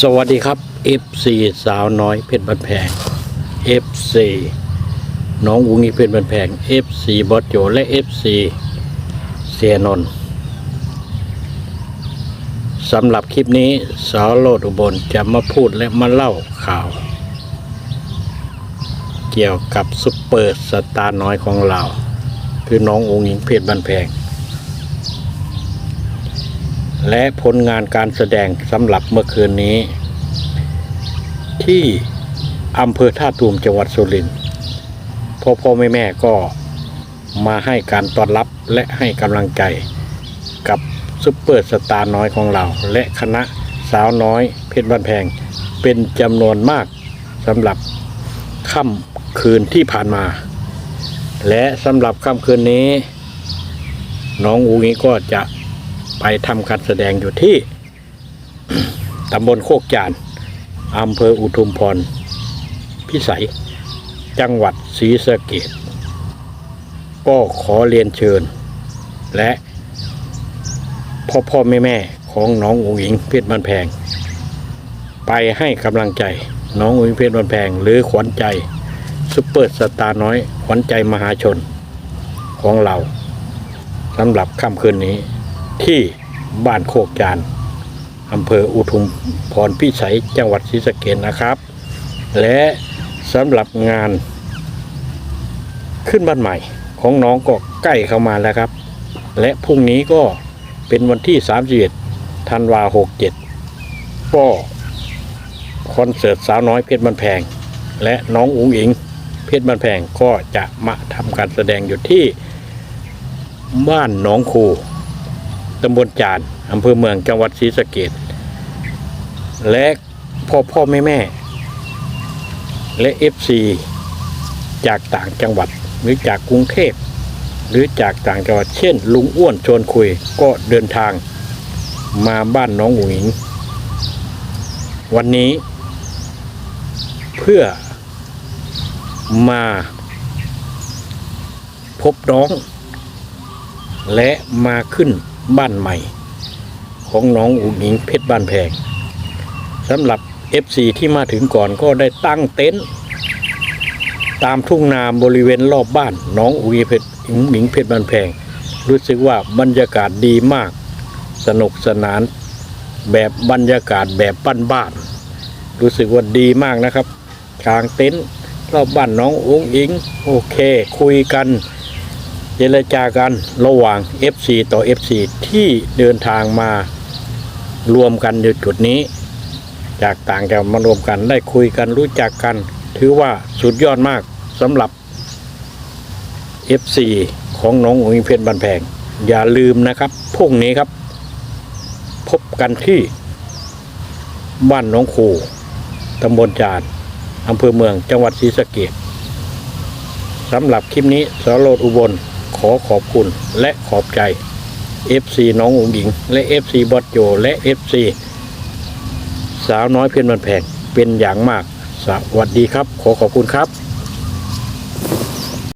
สวัสดีครับ FC สาวน้อยเพชรบันแพง FC น้องวุ้งอีเพชรบันแพง FC บอสโจและ FC เสียนนสำหรับคลิปนี้สาวโลดอุบลจะมาพูดและมาเล่าข่าว เกี่ยวกับซุปเปอร์สตาร์น้อยของเรา คือน้ององค์หญิงเพชรบันแพง และผลงานการแสดงสำหรับเมื่อคืนนี้ ที่อำเภอท่าตูมจังหวัดสุรินทร์พ่อพ่อแม่แม่ก็มาให้การต้อนรับและให้กำลังใจกับซุปเปอร์สตาร์น้อยของเรา และคณะสาวน้อยเพชรบ้านแพง เป็นจำนวนมากสำหรับค่ำคืนที่ผ่านมา และสำหรับค่ำคืนนี้ น้องอูงี้ก็จะ ไปทำการแสดงอยู่ที่ตำบลโคกจานอำเภออุทุมพรพิสัย จังหวัดศรีสะเกดก็ขอเรียนเชิญ และพ่อพ่อแม่แม่ของน้องอุ๋งอิงเพชรบันแพง ไปให้กำลังใจน้องอุ๋งอิงเพชรบันแพง หรือขวัญใจซุปเปอร์สตาร์น้อยขวัญใจมหาชนของเราสำหรับค่ำคืนนี้ ที่บ้านโคกจานอำเภออุทุมพรพิสัยจังหวัดศรีสะเกษนะครับ และสำหรับงานขึ้นบ้านใหม่ของน้องก็ใกล้เข้ามาแล้วครับ และพรุ่งนี้ก็เป็นวันที่31ธันวา67ก็คอนเสิร์ตสาวน้อยเพชรบันแพง และน้องอุ๋งอิงเพชรบันแพงก็จะมาทำการแสดงอยู่ที่บ้านหนองคูำบลจานอำเภอเมืองจังหวัดศรีสะเกดและพ่อพ่อแม่แม่ และเอฟซีจากต่างจังหวัดหรือจากกรุงเทพหรือจากต่างจังหวัดเช่น ลุงอ้วนชวนคุยก็เดินทางมาบ้านน้องอุ๋งอิงวันนี้ เพื่อมาพบน้อง และมาขึ้น บ้านใหม่ ของน้องอุ๋งอิงเพชรบ้านแพงสำหรับ FC ที่มาถึงก่อนก็ได้ตั้งเต็นท์ตามทุ่งนาบริเวณรอบบ้านน้องอุ๋งอิงเพชรอุ๋งอิงเพชรบ้านแพง รู้สึกว่าบรรยากาศดีมาก สนุกสนานแบบบรรยากาศแบบบ้านๆรู้สึกว่าดีมากนะครับกลางเต็นท์รอบบ้านน้องอุ๋งอิง โอเค คุยกัน เจรจากันระหว่าง FC ต่อ FC ที่เดินทางมารวมกันอยู่จุดนี้ จากต่างจังหวัดมารวมกันได้คุยกันรู้จักกัน ถือว่าสุดยอดมากสำหรับ FC ของน้องอุ๋งเพชรบันแพง อย่าลืมนะครับพรุ่งนี้ครับ พบกันที่บ้านหน้องคูตำบลจานอำเภอเมืองจังหวัดศรีสะเกษสำหรับคลิปนี้สโรดอุบล ขอขอบคุณและขอบใจ FC น้องอุ๋งหญิง และ FC บอสโจและ FC สาวน้อยเพียนบันแพงเป็นอย่างมาก สวัสดีครับ ขอขอบคุณครับ